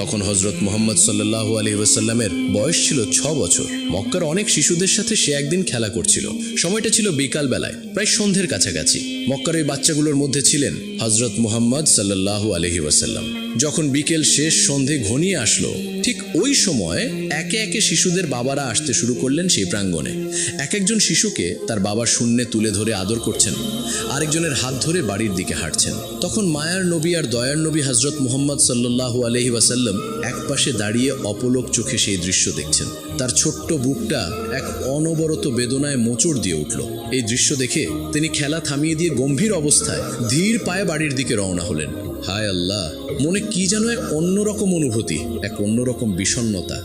তখন হজরত মোহাম্মদ সাল্লাহ আলী ওয়াসাল্লামের বয়স ছিল ছ বছর। মক্কার অনেক শিশুদের সাথে সে একদিন খেলা করছিল। সময়টা ছিল বিকাল বেলায় প্রায় সন্ধ্যের কাছাকাছি। মক্কার ওই বাচ্চাগুলোর মধ্যে ছিলেন হজরত মোহাম্মদ সাল্লাহু আলহি ওয়াসাল্লাম। যখন বিকেল শেষ সন্ধে ঘনিয়ে আসলো, ঠিক ওই সময় একে একে শিশুদের বাবারা আসতে শুরু করলেন সেই প্রাঙ্গণে। এক একজন শিশুকে তার বাবার শূন্যে তুলে ধরে আদর করছেন, আরেকজনের হাত ধরে বাড়ির দিকে হাঁটছেন। তখন মায়ার নবী আর দয়ার নবী হজরত মোহাম্মদ সাল্লাহ আলহি ওয়াসাল্লাম এক পাশে দাঁড়িয়ে অপলোক চোখে সেই দৃশ্য দেখছেন। তার ছোট্ট বুকটা এক অনবরত বেদনায় মোচড় দিয়ে উঠল। এই দৃশ্য দেখে তিনি খেলা থামিয়ে দিয়ে গম্ভীর অবস্থায় ধীর পায়ে বাড়ির দিকে রওনা হলেন। হায় আল্লাহ, মনে কি যেন এক অন্যরকম অনুভূতি, এক অন্যরকম বিষণ্নতা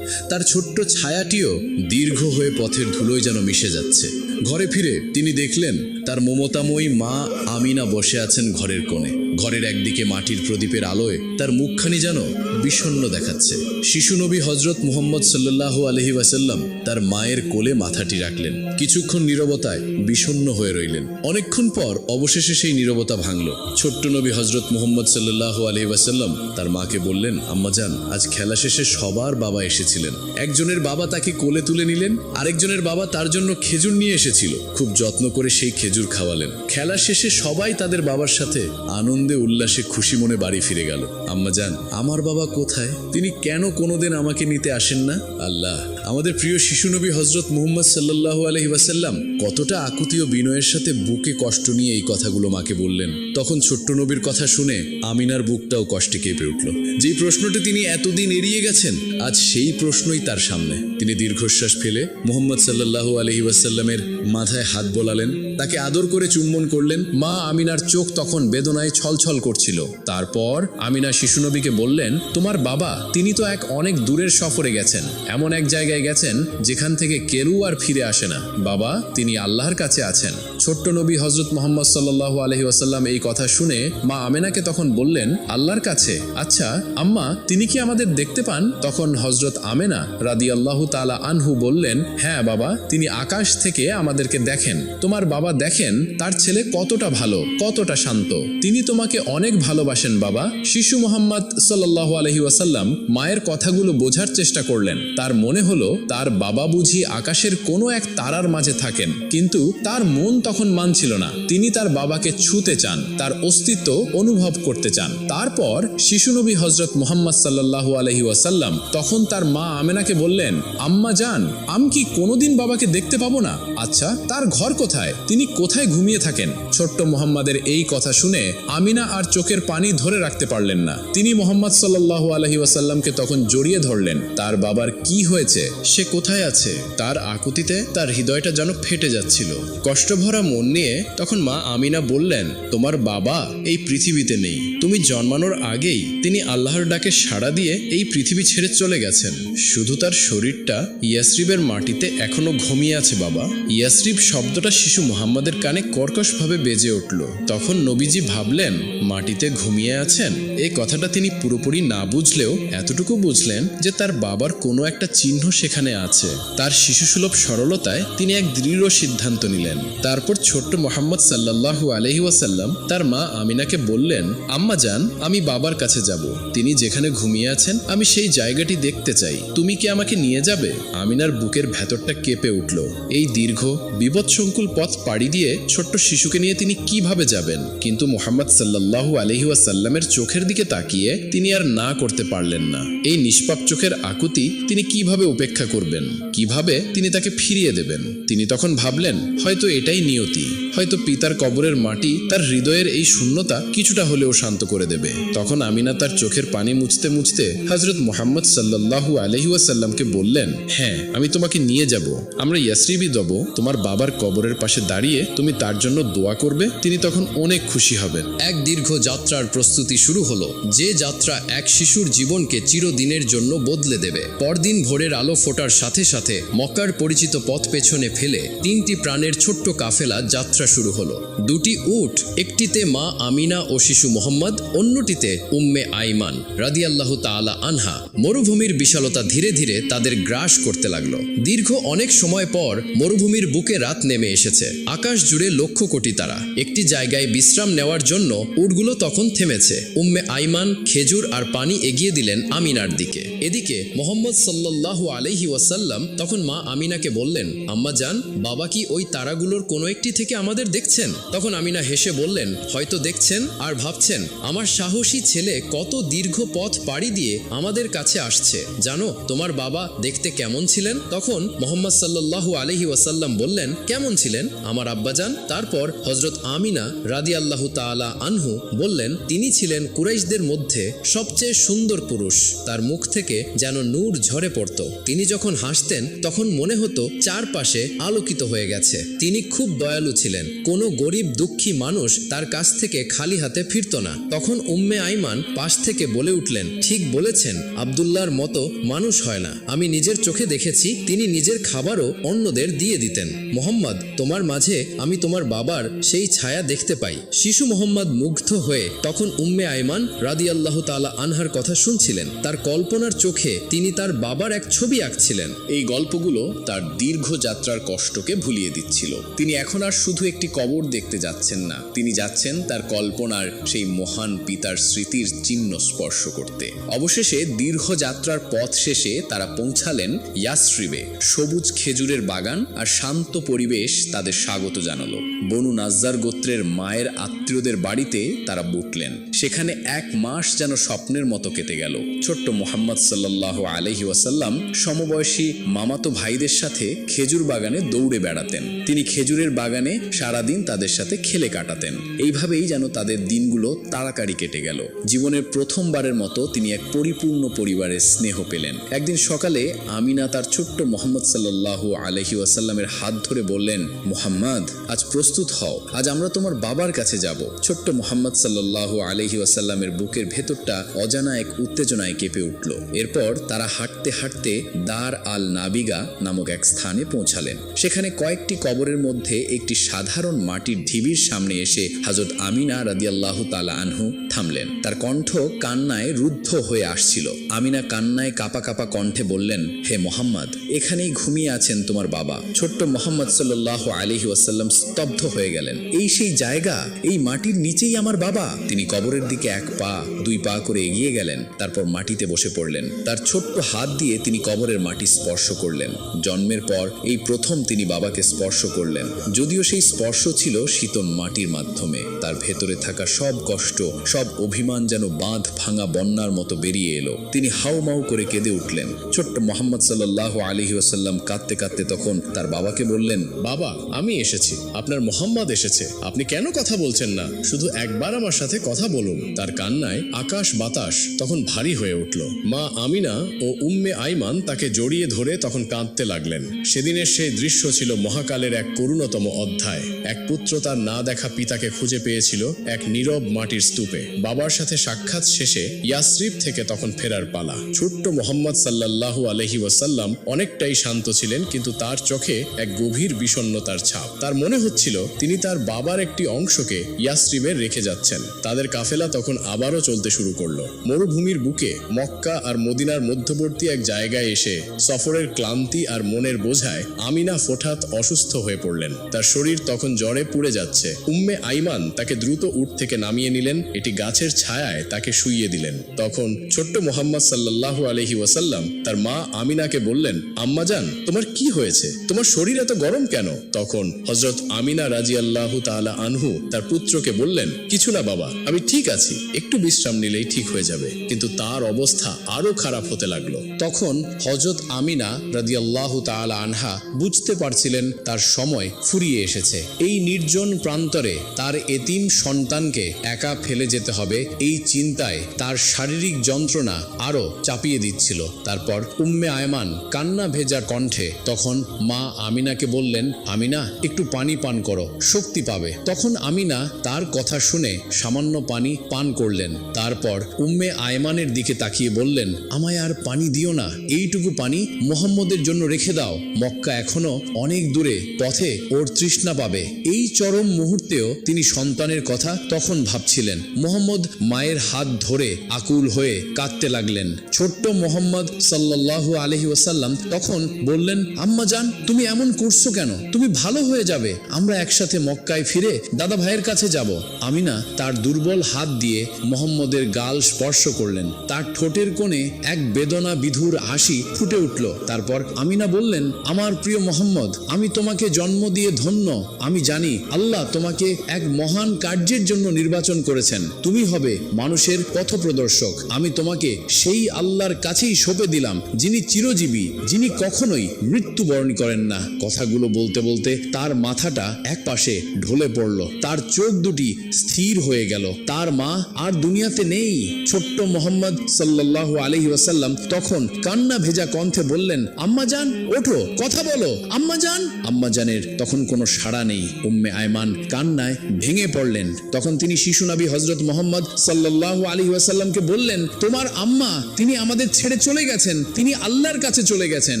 তার ছোট্ট ছায়াটিও দীর্ঘ হয়ে পথের ধুলোয় যেন মিশে যাচ্ছে। ঘরে ফিরে তিনি দেখলেন, তার মমতাময়ী মা আমিনা বসে আছেন ঘরের কোণে। ঘরের একদিকে মাটির প্রদীপের আলোয় তার মুখখানি যেন বিষণ্ণ দেখাচ্ছে। শিশু নবী হজরত মোহাম্মদ সাল্লাহ আলহি ওয়াসাল্লাম তার মায়ের কোলে মাথাটি রাখলেন। কিছুক্ষণ নীরবতায় বিষণ্ণ হয়ে রইলেন। অনেকক্ষণ পর অবশেষে সেই নীরবতা ভাঙল। ছোট্ট নবী হজরত মুহম্মদ সাল্লাহ আলহি ওয়াসাল্লাম তার মাকে বললেন আম্মাজান আজ খেলা শেষে সবার বাবা এসেছিলেন। একজনের বাবা তাকে কোলে তুলে নিলেন, আরেকজনের বাবা তার জন্য খেজুর নিয়ে এসেছিল। খুব যত্ন করে সেই খেজুর খাওয়ালেন। খেলা শেষে সবাই তাদের বাবার সাথে আনন্দে উল্লাসে খুশি মনে বাড়ি ফিরে গেল। আম্মা যান, আমার বাবা কোথায়? তিনি কেন কোনোদিন আমাকে নিতে আসেন না? আল্লাহ আমাদের প্রিয় শিশু নবী হজরত মুহম্মদ সাল্লাহ আলহি ওয়াসাল্লাম কতটা আকুতি ও বিনয়ের সাথে বুকে কষ্ট নিয়ে এই কথাগুলো মাকে বললেন। তখন ছোট্ট নবীর কথা শুনে আমিনার বুকটাও কষ্টে কেঁপে উঠল। যেই প্রশ্নটি তিনি এতদিন এড়িয়ে গেছেন, আজ সেই প্রশ্নই তার সামনে। তিনি দীর্ঘশ্বাস ফেলে মোহাম্মদ সাল্লাহু আলহি ওয়াসাল্লামের মাথায় হাত বোলালেন, তাকে আদর করে চুম্বন করলেন। মা আমিনার চোখ তখন বেদনায় ছলছল করছিল। তারপর আমিনা শিশুনবীকে বললেন, তোমার বাবা, তিনি তো এক অনেক দূরের সফরে গেছেন। এমন এক জায়গায় গেছেন যেখান থেকে কেউ আর ফিরে আসে না। বাবা, তিনি আল্লাহর কাছে আছেন। ছোট্ট নবী হজরত মোহাম্মদ সাল্লাহ আলহি ওয়াসাল্লাম এই কথা শুনে মা আমেনাকে তখন বললেন, আল্লাহর কাছে? আচ্ছা আম্মা, তিনি কি আমাদের দেখতে পান? তখন হজরত আমেনা রাদি আল্লাহ তালা আনহু বললেন হ্যাঁ বাবা, তিনি আকাশ থেকে আমাদেরকে দেখেন। তোমার বাবা দেখেন, তার ছেলে কতটা ভালো, কতটা শান্ত। তিনি তোমাকে অনেক ভালোবাসেন বাবা। শিশু মোহাম্মদ সাল্লাহ আলহি ওয়াসাল্লাম মায়ের কথাগুলো বোঝার চেষ্টা করলেন। তার মনে হলো তার বাবা বুঝি আকাশের কোনো এক তারার মাঝে থাকেন, কিন্তু তার মন তখন মানছিল না। তিনি তার বাবাকে ছুতে চান, তার অস্তিত্ব অনুভব করতে চান। তারপর শিশু নবী হজরত মোহাম্মদ সাল্লাহু আলহি ওয়াসাল্লাম তখন তার মা আমেনাকে বললেন, আম্মা যান আমি কি কোনোদিন বাবাকে দেখতে পাবো না? আচ্ছা তার ঘর কোথায়? তিনি কোথায় ঘুমিয়ে থাকেন? ছোট্ট মোহাম্মদের এই কথা শুনে আমিনা আর চোখের পানি ধরে রাখতে পারলেন না। তিনি মোহাম্মদ সাল্লাহ আলহি ওয়াসাল্লামকে তখন জড়িয়ে ধরলেন। তার বাবার কি হয়েছে? সে কোথায় আছে? তার আকুতিতে তার হৃদয়টা যেন ফেটে যাচ্ছিল। কষ্টভরা মন নিয়ে তখন মা আমিনা বললেন, তোমার বাবা এই পৃথিবীতে নেই। তুমি জন্মানোর আগেই তিনি আল্লাহর ডাকে সাড়া দিয়ে এই পৃথিবী ছেড়ে চলে গেছেন। শুধু তার শরীরটা ইয়াসরিবের মাটিতে এখনও ঘুমিয়ে আছে, বাবা। ইয়াসরিব শব্দটা শিশু মোহাম্মদের কানে কর্কশভাবে বেজে উঠল। তখন নবীজি ভাবলেন, মাটিতে ঘুমিয়ে আছেন? এই কথাটা তিনি পুরোপুরি না বুঝলেও এতটুকু বুঝলেন যে তার বাবার কোনো একটা চিহ্ন সেখানে আছে। তার শিশুসুলভ সরলতায় তিনি এক দৃঢ় সিদ্ধান্ত নিলেন। তারপর ছোট্ট মোহাম্মদ সাল্লাল্লাহু আলহি ওয়াসাল্লাম তার মা আমিনাকে বললেন, আম্মা যান, আমি বাবার কাছে যাব। তিনি যেখানে ঘুমিয়ে আছেন, আমি সেই জায়গাটি দেখতে চাই। তুমি কি আমাকে নিয়ে যাবে? আমিনার বুকের ভেতরটা কেঁপে উঠল। এই দীর্ঘ বিপদসংকুল পথ পাড়ি দিয়ে ছোট্ট শিশুকে নিয়ে তিনি কীভাবে যাবেন? কিন্তু মোহাম্মদ সাল্লাল্লাহু আলহি ওয়াসাল্লামের চোখের দিকে তাকিয়ে তিনি আর না করতে পারলেন না। এই নিষ্পাপ চোখের আকুতি তিনি কীভাবে উপেক্ষা করবেন। কীভাবে? তিনি তাকে ফিরিয়ে দেবেন। তিনি তখন ভাবলেন হয়তো এটাই নিয়তি। হয়তো পিতার কবরের মাটি তার হৃদয়ের এই শূন্যতা কিছুটা হলেও শান্ত করে দেবে। তখন আমিনা তার চোখের পানি মুছতে মুছতে হজরত মোহাম্মদ সাল্লাল্লাহু আলহি ওয়াসাল্লামকে বললেন হ্যাঁ আমি তোমাকে নিয়ে যাব। আমরা ইয়াসরিবি দব। তোমার বাবার কবরের পাশে দাঁড়িয়ে তুমি তার জন্য দোয়া করবে। তিনি তখন অনেক খুশি হবেন। এক দীর্ঘ যাত্রার প্রস্তুতি শুরু হলো। যে যাত্রা এক শিশুর জীবনকে চিরদিনের জন্য বদলে দেবে। পরদিন ভোরের আলো ফোটার সাথে সাথে মক্কার পরিচিত পথ পেছনে ফেলে তিনটি প্রাণের ছোট্ট কাফেলা যাত্রা যাত্রা শুরু হলো। দুটি উট, একটিতে মা আমিনা ও শিশু মোহাম্মদ, অন্যটিতে উম্মে আইমান রাদিয়াল্লাহু তাআলা আনহা। মরুভূমির বিশালতা ধীরে ধীরে তাদের গ্রাস করতে লাগল। দীর্ঘ অনেক সময় পর মরুভূমির বুকে রাত নেমে এসেছে। আকাশ জুড়ে লক্ষ কোটি তারা। একটি জায়গায় বিশ্রাম নেওয়ার জন্য উটগুলো তখন থেমেছে। উম্মে আইমান খেজুর আর পানি এগিয়ে দিলেন আমিনার দিকে। এদিকে মোহাম্মদ সাল্লাল্লাহু আলাইহি ওয়াসাল্লাম তখন মা আমিনাকে বললেন, আম্মা জান, বাবা কি ওই তারাগুলোর কোনো একটি থেকে আমাদের দেখছেন? তখন আমিনা হেসে বললেন, হয়তো দেখছেন আর ভাবছেন, আমার সাহসী ছেলে কত দীর্ঘ পথ পাড়ি দিয়ে আমাদের কাছে আসছে। জানো, তোমার বাবা দেখতে কেমন ছিলেন? তখন মোহাম্মদ সাল্লাল্লাহু আলহি ওয়াসাল্লাম বললেন, কেমন ছিলেন? আমার আব্বাজান তারপর হজরত আমিনা রাদি আল্লাহ তালা আনহু বললেন, তিনি ছিলেন কুরাইশদের মধ্যে সবচেয়ে সুন্দর পুরুষ। তার মুখ থেকে যেন নূর ঝরে পড়ত। তিনি যখন হাসতেন, তখন মনে হতো চারপাশে আলোকিত হয়ে গেছে। তিনি খুব দয়ালু ছিলেন। কোনো গরিব দুঃখী মানুষ তার কাছ থেকে খালি হাতে ফিরত না। তখন উম্মে আইমান পাশ থেকে বলে উঠলেন, ঠিক বলেছেন, আবদুল্লাহর মতো মানুষ হয় না। আমি নিজের চোখে দেখেছি, তিনি নিজের খাবারও অন্যদের দিয়ে দিতেন। মোহাম্মদ, তোমার মাঝে আমি তোমার বাবার সেই ছায়া দেখতে পাই। শিশু মোহাম্মদ মুগ্ধ হয়ে তখন উম্মে আইমান রাদি আল্লাহ তালা আনহার কথা শুনছিলেন। তার কল্পনার চোখে তিনি তার বাবার এক ছবি আঁকছিলেন। এই গল্পগুলো তার দীর্ঘ যাত্রার কষ্টকে ভুলিয়ে দিচ্ছিল। তিনি এখন আর শুধু একটি কবর দেখতে যাচ্ছেন না। তিনি যাচ্ছেন তার কল্পনার সেই মহান পিতার স্মৃতির চিহ্ন স্পর্শ করতে। অবশেষে দীর্ঘ যাত্রার পথ শেষে তারা পৌঁছালেন ইয়াসরিবে। সবুজ খেজুরের বাগান আর শান্ত পরিবেশ তাদের স্বাগত জানালো। বনু নাজ্জার গোত্রের মায়ের আত্মীয়দের বাড়িতে তারা বুটলেন। সেখানে এক মাস যেন স্বপ্নের মতো কেটে গেল। ছোট্ট মোহাম্মদ সাল্লাহ আলহি ওয়াসাল্লাম সমবয়সী মামাতো ভাইদের সাথে খেজুর বাগানে দৌড়ে বেড়াতেন। তিনি খেজুরের বাগানে সারাদিন তাদের সাথে খেলে কাটাতেন। এইভাবেই যেন তাদের দিনগুলো তাড়াতাড়ি কেটে গেল। জীবনের প্রথমবারের মতো তিনি এক পরিপূর্ণ পরিবারের স্নেহ পেলেন। একদিন সকালে আমিনা তার ছোট্ট মোহাম্মদ সাল্লাহ আলহি ওয়াসাল্লামের হাত ধরে বললেন, মোহাম্মদ, আজ প্রস্তুত হও। আজ আমরা তোমার বাবার কাছে যাব। ছোট্ট মোহাম্মদ সাল্লাহ আলহি ওয়াসাল্লামের বুকের ভেতরটা অজানা এক উত্তেজনায় কেঁপে উঠল। এরপর তারা হাঁটতে হাঁটতে দার আল নাবিগা নামক এক স্থানে পৌঁছালেন। সেখানে কয়েকটি কবরের মধ্যে একটি সাধারণ মাটির ঢিবির সামনে এসে হজরত আমিনা রাদিয়াল্লাহ তালা আনহু থামলেন। তার কণ্ঠ কান্নায় রুদ্ধ হয়ে আসছিল। আমিনা কান্নায় কাপা কাপা কণ্ঠে বললেন, হে মোহাম্মদ, এখানেই ঘুমিয়ে আছেন তোমার বাবা। ছোট্ট মোহাম্মদ সাল্লাহ আলহি ওয়াসাল্লাম স্তব্ধ হয়ে গেলেন। এই সেই জায়গা, এই মাটির নিচেই আমার বাবা। তিনি কবরের দিকে এক পা, দুই পা করে এগিয়ে গেলেন, তারপর মাটিতে বসে পড়লেন। তার ছোট্ট হাত দিয়ে তিনি কবরের মাটি স্পর্শ করলেন। জন্মের পর এই প্রথম তিনি বাবাকে স্পর্শ করলেন। যদিও সেই স্পর্শ ছিল শীতল মাটির মাধ্যমে। তার ভেতরে থাকা সব কষ্ট, সব অভিমান যেন বাঁধ ভাঙা বন্যার মতো বেরিয়ে এলো। তিনি হাউমাউ করে কেঁদে উঠলেন। ছোট্ট মোহাম্মদ সাল্লাহ আলহি ওসাল্লাম কাঁদতে কাঁদতে তখন তার বাবাকে বললেন, বাবা, আমি এসেছি। আপনার মোহাম্মদ এসেছে। আপনি কেন কথা বলছেন না? শুধু একবার আমার সাথে কথা বলুন। তার কান্নায় আকাশ বাতাস তখন ভারী হয়ে উঠল। মা আমিনা ও উম্মে আইমান তাকে জড়িয়ে ধরে তখন কাঁদতে লাগলেন। সেদিনের সেই দৃশ্য ছিল মহাকালের এক করুণতম অধ্যায়। এক পুত্র তার না দেখা পিতাকে খুঁজে পেয়েছিল এক নীরব মাটির স্তূপে। বাবার সাথে সাক্ষাৎ শেষে ইয়াসরিফ থেকে তখন ফেরার পালা। ছোট্ট মোহাম্মদ সাল্লাল্লাহু আলহি ওয়াসাল্লাম অনেকটাই শান্ত ছিলেন, কিন্তু তার চোখে এক গভীর বিষণ্ণতার ছাপ। তার মনে হচ্ছিল, তিনি তার বাবার একটি অংশকে ইয়াসরিবে রেখে যাচ্ছেন। তাদের কাফেলা তখন আবারও চলতে শুরু করল। মরুভূমির বুকে মক্কা আর মদিনার মধ্যবর্তী এক জায়গায় এসে সফরের ক্লান্তি আর মনের বোঝায় আমিনা ফোঠাত অসুস্থ হয়ে পড়লেন। তার শরীর তখন জ্বরে পুড়ে যাচ্ছে। উম্মে আইমান তাকে দ্রুত উঠ থেকে নামিয়ে নিলেন। এটি গাছের ছায়ায় তাকে শুইয়ে দিলেন। তখন ছোট্ট মোহাম্মদ সাল্লাল্লাহু আলহি ওয়াসাল্লাম তার মা আমিনাকে বললেন আম্মাজান তোমার কি হয়েছে? তোমার শরীর এত গরম কেন? তখন হজরত আমিনা রাজি আল্লাহ তালা আনহু তার পুত্রকে বললেন, কিছু না বাবা, আমি ঠিক আছি, একটু বিশ্রাম নিলেই ঠিক হয়ে যাবে। কিন্তু তার অবস্থা আরও খারাপ হতে লাগল। তখন হজরত আমিনা রাজি আল্লাহ তালা আনহা বুঝতে পারছিলেন তার সময় ফুরিয়ে এসেছে। এই নির্জন প্রান্তরে তার এতিম সন্তানকে একা ফেলে যেতে হবে এই চিন্তায় তার শারীরিক যন্ত্রণা আরও চাপিয়ে দিচ্ছিল। তারপর উম্মে আয়মান কান্না ভেজা কণ্ঠে তখন মা আমিনাকে বললেন, আমিনা, একটু পানি পান করো, শক্তি পাবে। তখন আমিনা তার কথা শুনে সামান্য পানি পান করলেন। তারপর উম্মে আয়মানের দিকে তাকিয়ে বললেন, আমায় আর পানি দিও না, এইটুকু পানি মোহাম্মদের জন্য রেখে দাও। মক্কা এখনও অনেক দূরে, পথে ওর তৃষ্ণা পাবে। এই চরম মুহূর্তেও তিনি সন্তানের কথা তখন ভাবছিলেন। মোহাম্মদ মায়ের হাত ধরে আকুল হয়ে কাঁদতে লাগলেন। ছোট্ট মোহাম্মদ সাল্লাল্লাহু আলহি ওয়াসাল্লাম তখন বললেন, আম্মা জান, তুমি এমন করছ কেন? তুমি ভালো হয়ে যাবে। আমরা একসাথে মক্কায় ফিরে দাদা ভাইয়ের কাছে যাব। আমিনা তার দুর্বল হাত দিয়ে মোহাম্মদের গাল স্পর্শ করলেন। তার ঠোঁটের কোণে এক বেদনা বিধুর হাসি ফুটে উঠল। তারপর আমিনা বললেন, আমার প্রিয় মোহাম্মদ, আমি তোমাকে জন্ম দিয়ে ধন্য। আমি জানি আল্লাহ তোমাকে এক মহান কার্যের জন্য নির্বাচন করেছেন। তুমি হবে মানুষের পথপ্রদর্শক। আমি তোমাকে সেই আল্লাহর কাছেই সঁপে দিলাম, যিনি চিরজীবী, যিনি কখনোই মৃত্যুবরণ করেন না। কথাগুলো বলতে বলতে তার মাথাটা এক পাশে ঢলে পড়ল। তার চোখ দুটি স্থির হয়ে গেল। তার মা আর দুনিয়াতে নেই। ছোট্ট মোহাম্মদ সাল্লাল্লাহু আলহি ওয়াসাল্লাম তখন কান্না ভেজা কণ্ঠে বললেন, আম্মা জান, ওঠো, কথা বলো। আম্মা জান? আম্মা জানের তখন কোনো সাড়া নেই। উম্মে আয়মান কান্নায় ভেঙে পড়লেন। তখন তিনি শিশু নবী হজরত মোহাম্মদ সাল্লাল্লাহু আলাইহি ওয়াসাল্লামকে বললেন, তোমার আম্মা, তিনি আমাদের ছেড়ে চলে গেছেন, তিনি আল্লাহর কাছে চলে গেছেন।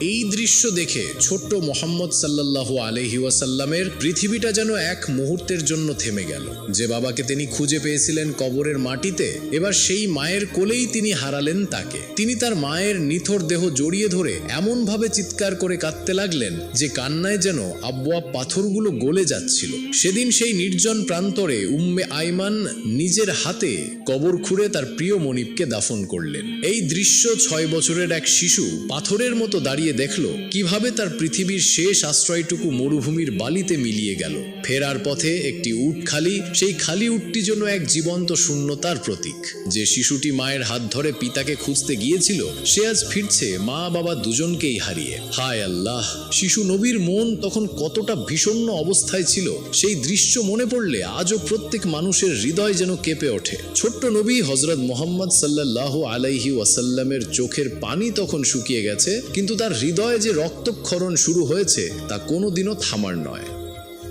এই দৃশ্য দেখে ছোট্ট মোহাম্মদ সাল্লাল্লাহু আলহি ওয়াসাল্লামের পৃথিবীটা যেন এক মুহূর্তের জন্য থেমে গেল। যে বাবাকে তিনি খুঁজে পেয়েছিলেন কবরের মাটিতে, এবার সেই মায়ের কোলেই তিনি হারালেন তাকে। তিনি তার মায়ের নিথর দেহ জড়িয়ে ধরে এমনভাবে চিৎকার করে কাঁদতে লাগলেন যে কান্নায় যেন আব্বা পাথরগুলো গলে যাচ্ছিল। সেদিন সেই নির্জন প্রান্তরে উম্মে আইমান নিজের হাতে কবর খুঁড়ে তার প্রিয় মনিবকে দাফন করলেন। এই দৃশ্য ছয় বছরের এক শিশু পাথরের মতো দাঁড়িয়ে দেখল কীভাবে তার পৃথিবীর শেষ আশ্রয়টুকু মরুভূমির বালিতে মিলিয়ে গেল। ফেরার পথে একটি উট খালি, সেই খালি উটটি যেন এক জীবন্ত শূন্যতার প্রতীক। যে শিশুটি মায়ের হাত ধরে পিতাকে খুঁজতে গিয়েছিল, সে আজ ফিরছে মা বাবা দুজনকেই হারিয়ে। হায় আল্লাহ! শিশু নবীর মন তখন কতটা বিষণ্ণ অবস্থায় ছিল, সেই দৃশ্য মনে পড়লে আজও প্রত্যেক মানুষের হৃদয় যেন কেঁপে ওঠে। ছোট্ট নবী হজরত মোহাম্মদ সাল্লাহ আলাইহি ওয়াসাল্লামের চোখের পানি তখন শুকিয়ে গেছে, কিন্তু তার হৃদয়ে যে রক্তক্ষরণ শুরু হয়েছে, তা কোনোদিনও থামার নয়।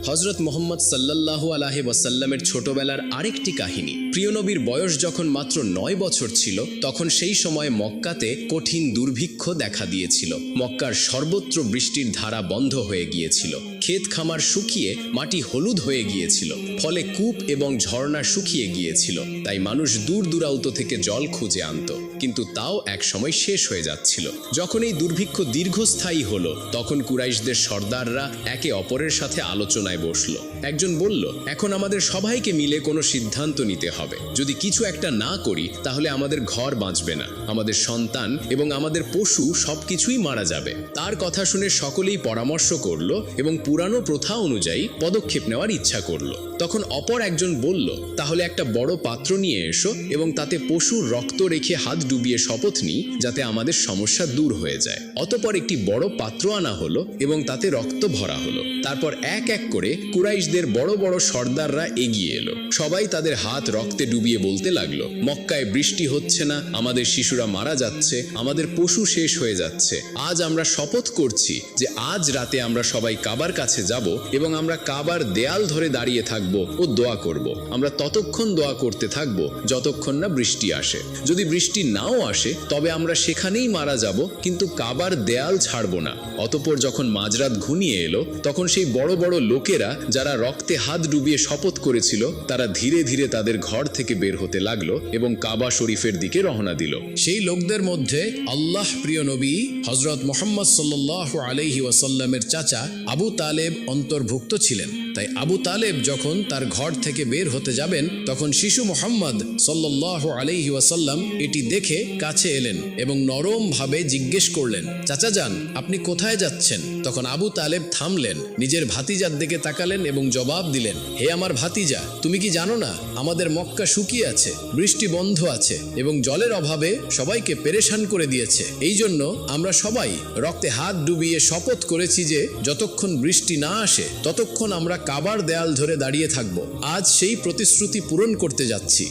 হজরত মোহাম্মদ সাল্লাল্লাহু আলাহি ওয়াসাল্লামের ছোটবেলার আরেকটি কাহিনী। প্রিয়নবীর বয়স যখন মাত্র নয় বছর ছিল, তখন সেই সময় মক্কাতে কঠিন দুর্ভিক্ষ দেখা দিয়েছিল। মক্কার সর্বত্র বৃষ্টির ধারা বন্ধ হয়ে গিয়েছিল। ক্ষেত খামার শুকিয়ে মাটি হলুদ হয়ে গিয়েছিল। ফলে কূপ এবং ঝর্ণা শুকিয়ে গিয়েছিল। তাই মানুষ দূর দূরান্ত থেকে জল খুঁজে আনত। কিন্তু তাও এক সময় শেষ হয়ে যাচ্ছিল। যখন এই দুর্ভিক্ষ দীর্ঘস্থায়ী হলো, তখন কুরাইশদের সর্দাররা একে অপরের সাথে আলোচনায় বসল। একজন বলল, এখন আমাদের সবাইকে মিলে কোনো সিদ্ধান্ত নিতে হবে। যদি কিছু একটা না করি, তাহলে আমাদের ঘর বাঁচবে না। আমাদের সন্তান এবং আমাদের পশু সবকিছুই মারা যাবে। তার কথা শুনে সকলেই পরামর্শ করল এবং পুরানো প্রথা অনুযায়ী পদক্ষেপ নেওয়ার ইচ্ছা করল। তখন অপর একজন বলল, তাহলে একটা বড় পাত্র নিয়ে এসো এবং তাতে পশুর রক্ত রেখে হাত ডুবিয়ে শপথ নিই যাতে আমাদের সমস্যা দূর হয়ে যায়। অতপর একটি বড় পাত্র আনা হলো এবং তাতে রক্ত ভরা হলো। তারপর এক এক করে কুরাইশদের বড় বড় সর্দাররা এগিয়ে এলো। সবাই তাদের হাত রক্তে ডুবিয়ে বলতে লাগল, মক্কায় বৃষ্টি হচ্ছে না, আমাদের শিশুরা মারা যাচ্ছে, আমাদের পশু শেষ হয়ে যাচ্ছে। আজ আমরা শপথ করছি যে আজ রাতে আমরা সবাই কাবার কাছে যাব এবং আমরা কাবার দেয়াল ধরে দাঁড়িয়ে থাকব ও দোয়া করব। আমরা ততক্ষণ দোয়া করতে থাকব যতক্ষণ না বৃষ্টি আসে। যদি বৃষ্টি নাও আসে, তবে আমরা সেখানেই মারা যাব, কিন্তু কাবার দেয়াল ছাড়ব না। অতপর যখন মাঝরাত ঘুনিয়ে এলো, তখন সেই বড় বড় লোকেরা যারা রক্তে হাত ডুবিয়ে শপথ করেছিল, তারা ধীরে ধীরে তাদের ঘর থেকে বের হতে লাগল এবং কাবা শরীফের দিকে রওনা দিল। সেই লোকদের মধ্যে আল্লাহ প্রিয় নবী হজরত মোহাম্মদ সাল্লাহ আলহি ওয়াসাল্লামের চাচা আবু তালেব অন্তর্ভুক্ত ছিলেন। তাই আবু তালেব যখন তার ঘর থেকে বের হতে যাবেন, তখন শিশু মোহাম্মদ সাল্লাহ আলহি ওয়াসাল্লাম এটি দেখে কাছে এলেন এবং নরমভাবে জিজ্ঞেস করলেন, চাচা যান, আপনি কোথায় যাচ্ছেন? তখন আবু তালেব থামলেন, নিজের ভাতিজার দিকে তাকালেন এবং জবাব দিলেন, হে আমার ভাতিজা, তুমি কি জানো না, আমাদের মক্কা শুকিয়ে আছে, বৃষ্টি বন্ধ আছে এবং জলের অভাবে সবাইকে পেরেশান করে দিয়েছে। এই জন্য আমরা সবাই রক্তে হাত ডুবিয়ে শপথ করেছি যে, যতক্ষণ বৃষ্টি না আসে, ততক্ষণ আমরা কাবার দেয়াল ধরে দাঁড়িয়ে থাকব। আজ সেই প্রতিশ্রুতি পূরণ করতে যাচ্ছি।